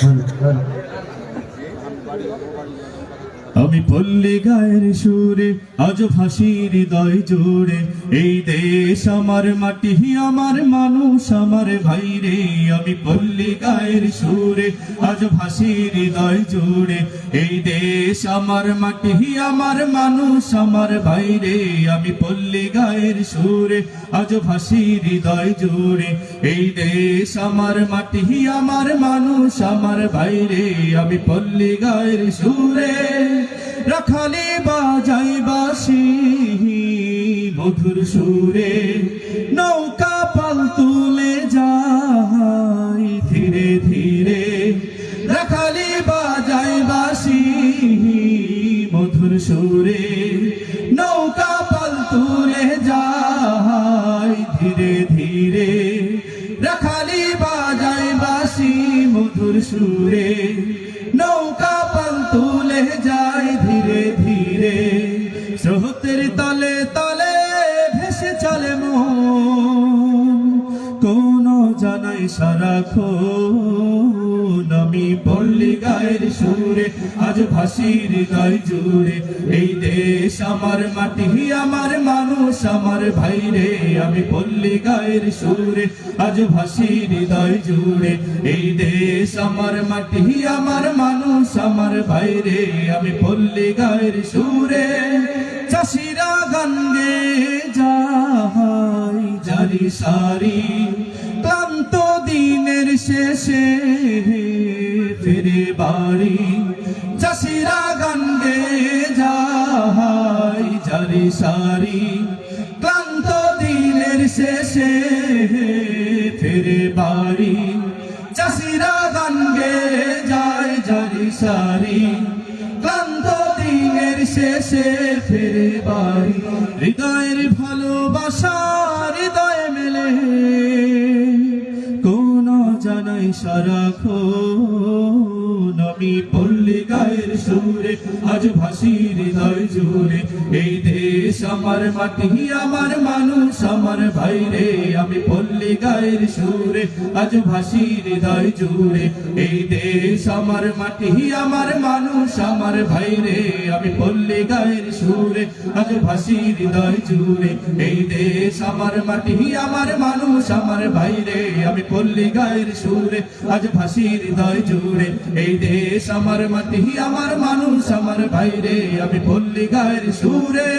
Turn it, turn it. আমি পল্লী গায়ের সুরে, আজ ফাঁসি হৃদয় জুড়ে। এই দেশ আমার মাটি, আমার মানুষ, আমার ভাই রে আমি পল্লী গায়ের সুরে, আজ ফাঁসি হৃদয় জুড়ে। এই দেশ আমার মাটি, আমার মানুষ, আমার ভাই রে আমি পল্লী গায়ের সুরে, আজ ফাঁসি হৃদয় জুড়ে। এই দেশ আমার মাটি, আমার মানুষ, আমার ভাই রে আমি পল্লী গায়ের সুরে। রাখালে বাজাই বাসি মধুর সুরে নৌকা পাল তুলে যায় ধীরে ধীরে। রাখালে বাজাই বাসি মধুর সুরে নৌকা পাল তুলে যায় ধীরে ধীরে। রাখালি বাজাই বাসি মধুর সুরে নৌকা পাল তুলে ধীরে স্রোতের তলে তলে ভেসে চলে মন। কোন জানাই সারাক্ষণ আমি পল্লী গায়ের সুরে, আজ ভাসি হৃদয় জুড়ে। এই দেশ আমার মাটি, আমার মানুষ, আমার ভাই রে আমি পল্লী গায়ের সুরে, আজ ভাসি হৃদয় জুড়ে। এই দেশ আমার মাটি, আমার মানুষ, আমার ভাই রে আমি পল্লী গায়ের সুরে। চাষিরা গান গে যাই জারি সারি, ক্লান্ত দিনের শেষে ফিরে বাড়ি। চাষিরা গান গে যাই জারি সারি, ক্লান্ত দিনের শেষে ফিরে বাড়ি। চাষিরা গান গে যায় জারি সারি, ক্লান্ত দিনের শেষে ফিরে বাড়ি। হৃদয়ের ভালোবাসা, হৃদয় মেলে। কোন জানাই সারাক্ষণ আমি পল্লী গায়ের সুরে, আজ ভাসি হৃদয় জুড়ে। এই দেশ আমার মাটি, আমার মানুষ, আমার ভাই রে আমি পল্লী সুরে, আজ ভাসি হৃদয় জুড়ে। এই দেশ আমার মাটি, আমার মানুষ, আমার ভাই রে আমি পল্লী গায়ের সুরে, আজ ভাসি হৃদয় জুড়ে। এই দেশ আমার মাটি, আমার মানুষ, আমার ভাই রে আমি পল্লী গায়ের সুরে, আজ ভাসি হৃদয় জুড়ে। এই দেশ আমার মাটি, আমার মানুষ, আমার ভাই রে আমি পল্লী গায়ের সুরে।